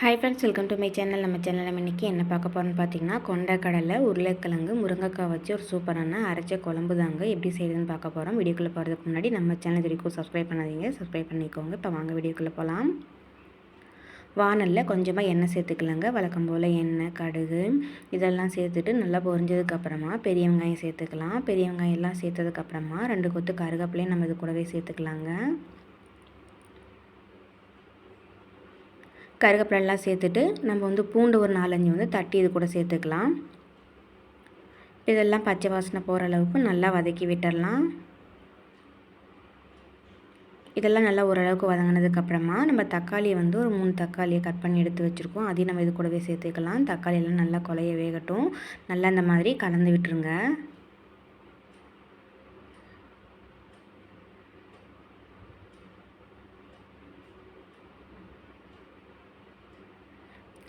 Hi friends welcome to my channel நம்ம channel நம்ம இன்றைக்கி என்ன பார்க்க போகிறோம்னு பார்த்தீங்கன்னா கொண்டக்கடலை உருளைக்கிழங்கு முருங்கைக்காய் வச்சு ஒரு சூப்பரான அரைச்ச குழம்பு தாங்க எப்படி செய்யுதுன்னு பார்க்க போகிறோம் வீடியோக்குள்ளே போகிறதுக்கு முன்னாடி நம்ம சேனல் வரைக்கும் சப்ஸ்கிரைப் பண்ணாதீங்க. சப்ஸ்கிரைப் பண்ணிக்கோங்க. இப்போ வாங்க வீடியோக்குள்ளே போகலாம் வானலில் கொஞ்சமாக எண்ணெய் சேர்த்துக்கலாங்க. வழக்கம் போல் எண்ணெய் கடுகு இதெல்லாம் சேர்த்துட்டு நல்லா பொரிஞ்சதுக்கப்புறமா பெரிய வெங்காயம் சேர்த்துக்கலாம். பெரிய வெங்காயம் எல்லாம் சேர்த்ததுக்கப்புறமா ரெண்டு கொத்து கருகப்பிலையும் நம்ம இது கூடவே சேர்த்துக்கலாங்க. கருகப்பிலெல்லாம் சேர்த்துட்டு நம்ம வந்து பூண்டு ஒரு நாலஞ்சு வந்து தட்டி இது கூட சேர்த்துக்கலாம். இதெல்லாம் பச்சை வாசனை போகிற அளவுக்கு நல்லா வதக்கி விட்டுடலாம் இதெல்லாம் நல்லா ஓரளவுக்கு வதங்கினதுக்கப்புறமா நம்ம தக்காளியை வந்து ஒரு மூணு தக்காளியை கட் பண்ணி எடுத்து வச்சுருக்கோம். அதையும் நம்ம இது கூடவே சேர்த்துக்கலாம். தக்காளியெல்லாம் நல்லா கொலைய வேகட்டும். நல்லா இந்த மாதிரி கலந்து விட்டுருங்க.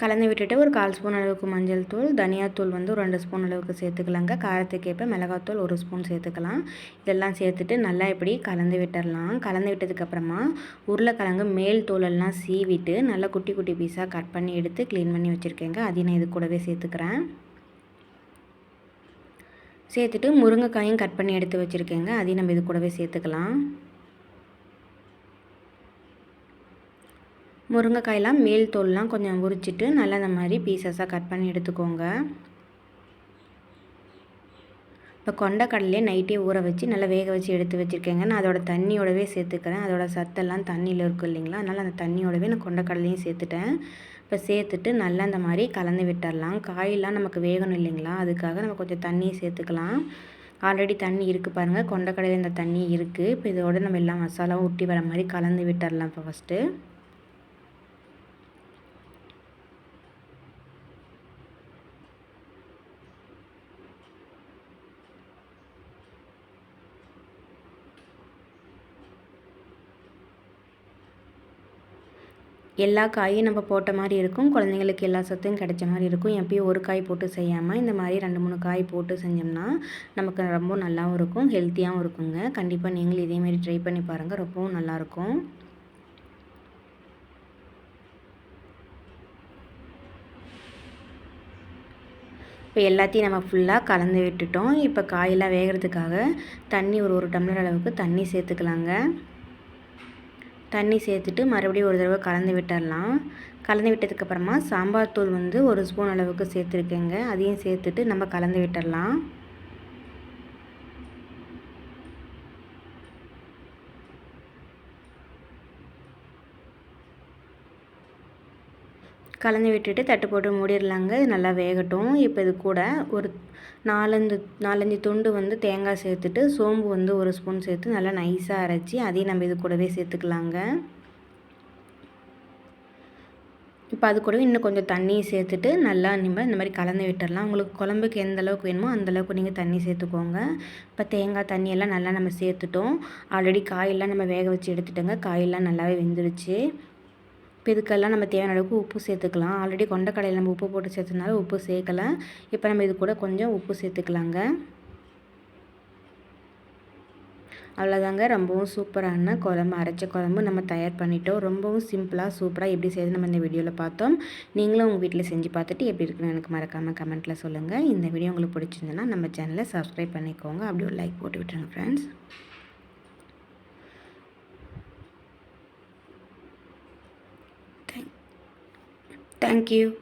கலந்து விட்டுட்டு ஒரு கால் ஸ்பூன் அளவுக்கு மஞ்சள் தூள் தனியாத்தூள் வந்து ஒரு ரெண்டு ஸ்பூன் அளவுக்கு சேர்த்துக்கலாங்க. காரத்துக்கேற்ப மிளகாத்தூள் ஒரு ஸ்பூன் சேர்த்துக்கலாம். இதெல்லாம் சேர்த்துட்டு நல்லா இப்படி கலந்து விட்டுடலாம் கலந்து விட்டதுக்கப்புறமா உருளைக்கிழங்கு மேல் தூளெல்லாம் சீவிட்டு நல்லா குட்டி குட்டி பீஸாக கட் பண்ணி எடுத்து க்ளீன் பண்ணி வச்சுருக்கேங்க. அதையும் நான் இது கூடவே சேர்த்துக்கிறேன். சேர்த்துட்டு முருங்கைக்காயும் கட் பண்ணி எடுத்து வச்சுருக்கேங்க. அதையும் நம்ம இது கூடவே சேர்த்துக்கலாம். முருங்கைக்காயெலாம் மேல் தோல்லாம் கொஞ்சம் உரிச்சிட்டு நல்லா இந்த மாதிரி பீசஸாக கட் பண்ணி எடுத்துக்கோங்க. இப்போ கொண்டக்கடலையே நைட்டே ஊற வச்சு நல்லா வேக வச்சு எடுத்து வச்சுருக்கேங்க. நான் அதோட தண்ணியோடவே சேர்த்துக்கிறேன். அதோட சத்தெல்லாம் தண்ணியில் இருக்கும் இல்லைங்களா? அதனால் அந்த தண்ணியோடவே நான் கொண்டக்கடலையும் சேர்த்துட்டேன். இப்போ சேர்த்துட்டு நல்லா அந்த மாதிரி கலந்து விட்டுடலாம் காயெல்லாம் நமக்கு வேகணும் இல்லைங்களா? அதுக்காக நம்ம கொஞ்சம் தண்ணியை சேர்த்துக்கலாம். ஆல்ரெடி தண்ணி இருக்குது பாருங்கள் கொண்டக்கடலையில் இந்த தண்ணி இருக்குது இப்போ இதோட நம்ம எல்லாம் மசாலாவும் ஊட்டி வர மாதிரி கலந்து விட்டுடலாம் இப்போ ஃபஸ்ட்டு எல்லா காயும் நம்ம போட்ட மாதிரி இருக்கும். குழந்தைங்களுக்கு எல்லா சத்தும் கிடைச்ச மாதிரி இருக்கும். எப்பயும் ஒரு காய் போட்டு செய்யாமல் இந்த மாதிரி ரெண்டு மூணு காய் போட்டு செஞ்சோம்னா நமக்கு ரொம்ப நல்லாவும் இருக்கும் ஹெல்த்தியாகவும் இருக்குங்க. கண்டிப்பாக நீங்களும் இதேமாரி ட்ரை பண்ணி பாருங்கள் ரொம்பவும் நல்லாயிருக்கும் இப்போ எல்லாத்தையும் நம்ம ஃபுல்லாக கலந்து விட்டுட்டோம். இப்போ காயெல்லாம் வேகிறதுக்காக தண்ணி ஒரு ஒரு டம்ளர் அளவுக்கு தண்ணி சேர்த்துக்கலாங்க. தண்ணி சேர்த்துட்டு மறுபடியும் ஒரு தடவை கலந்து விட்டுடலாம். கலந்து விட்டதுக்கப்புறமா சாம்பார் தூள் வந்து ஒரு ஸ்பூன் அளவுக்கு சேர்த்துருக்கேங்க. அதையும் சேர்த்துட்டு நம்ம கலந்து விட்டுடலாம். கலந்து விட்டுட்டு தட்டு போட்டு மூடிடலாங்க. இது நல்லா வேகட்டும். இப்போ இது கூட ஒரு நாலஞ்சு நாலஞ்சு துண்டு வந்து தேங்காய் சேர்த்துட்டு சோம்பு வந்து ஒரு ஸ்பூன் சேர்த்து நல்லா நைஸாக அரைச்சி அதையும் நம்ம இது கூடவே சேர்த்துக்கலாங்க. இப்போ அது கூடவே இன்னும் கொஞ்சம் தண்ணி சேர்த்துட்டு நல்லா நம்ம இந்த மாதிரி கலந்து விட்டுடலாம். உங்களுக்கு குழம்புக்கு எந்த அளவுக்கு வேணுமோ அந்தளவுக்கு நீங்கள் தண்ணி சேர்த்துக்கோங்க. இப்போ தேங்காய் தண்ணியெல்லாம் நல்லா நம்ம சேர்த்துட்டோம். ஆல்ரெடி காயெல்லாம் நம்ம வேக வச்சு எடுத்துட்டோங்க. காயெல்லாம் நல்லாவே வெந்துருச்சு இப்போ இதுக்கெல்லாம் நம்ம தேவையான அளவுக்கு உப்பு சேர்த்துக்கலாம். ஆல்ரெடி கொண்டக்கடையில் நம்ம உப்பு போட்டு சேர்த்ததுனால உப்பு சேர்க்கலாம் இப்போ நம்ம இது கூட கொஞ்சம் உப்பு சேர்த்துக்கலாங்க. அவ்வளோதாங்க ரொம்பவும் சூப்பரான குழம்பு அரைச்ச குழம்பு நம்ம தயார் பண்ணிட்டோம். ரொம்பவும் சிம்பிளாக சூப்பராக எப்படி செய்யுது நம்ம இந்த வீடியோவில் பார்த்தோம். நீங்களும் உங்கள் வீட்டில் செஞ்சு பார்த்துட்டு எப்படி இருக்குன்னு எனக்கு மறக்காமல் கமெண்ட்டில் சொல்லுங்கள் இந்த வீடியோ உங்களுக்கு பிடிச்சிருந்ததுன்னா நம்ம சேனலை சப்ஸ்கிரைப் பண்ணிக்கோங்க. அப்படி ஒரு லைக் போட்டு விட்டுருங்க ஃப்ரெண்ட்ஸ் Thank you.